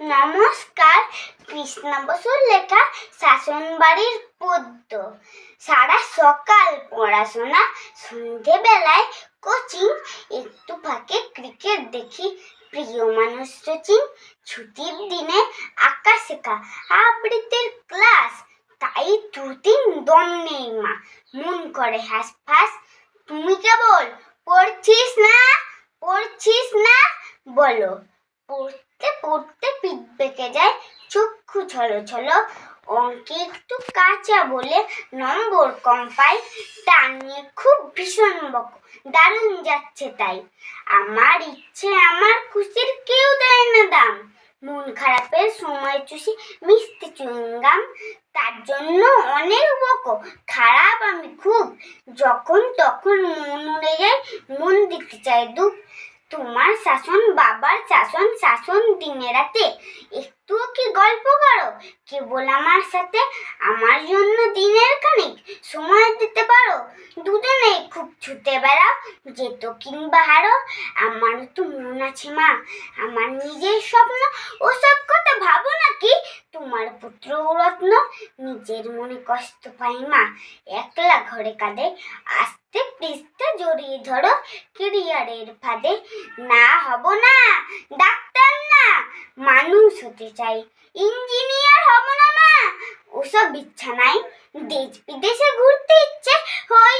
নমস্কার, কৃষ্ণা বসুর লেখা শাসন বাড়ির পদ্য। সারা সকাল পড়াশোনা সন্ধেবেলায় কোচিং, একটু ফাঁকে ক্রিকেট দেখি, প্রিয় মানুষ সচিন ছুটির দিনে আঁকা শেখা, আবৃত্তির ক্লাস, তাই দুদিন দম নেই মা, মন করে হাস ফাস তুমি কেবল পড়ছিস না পড়ছিস না, বলো। পড়তে পড়তে পিঠ পেকে যায়, চক্ষু ছলো ছলো, অঙ্কে একটু কাঁচা বলে নম্বর কম পাই, তা নিয়ে খুব ভীষণ বক, দারুণ যাচ্ছে তাই। আমার ইচ্ছে, আমার খুশির কেউ দেয় না দাম। মন খারাপের সময় চুষি মিষ্টি চুইংগাম, তার জন্য অনেক বকো, খারাপ আমি খুব। যখন তখন মন উড়ে যায়, মন দিতে চাই দুঃখ। তোমার শাসন, বাবার শাসন শাসন দিনে রাতে। একটুও কি গল্প করো? কেবল আমার সাথে, আমার জন্য দিনের খানিক সময় দিতে পারো? দুদিনে খুব ছুটে বেড়াও, যেত কিংবা হারো। আমারও তো মন আছে, মা। আমার নিজের স্বপ্ন ও সব কথা ভাবো নাকি? তোমার পুত্র রত্ন, নিজের মনে কষ্ট পাই, মা। একলা ঘরে কাঁদে, আসতে পৃষ্ঠা জড়িয়ে ধরো, কেরিয়ারের ফাঁদে। না হব না, ডাক্তার না, মানুষ হতে চাই। ইঞ্জিনিয়ার হব না মা। ওসব ইচ্ছা নাই। দেশ বিদেশে ঘুরতে ইচ্ছে হই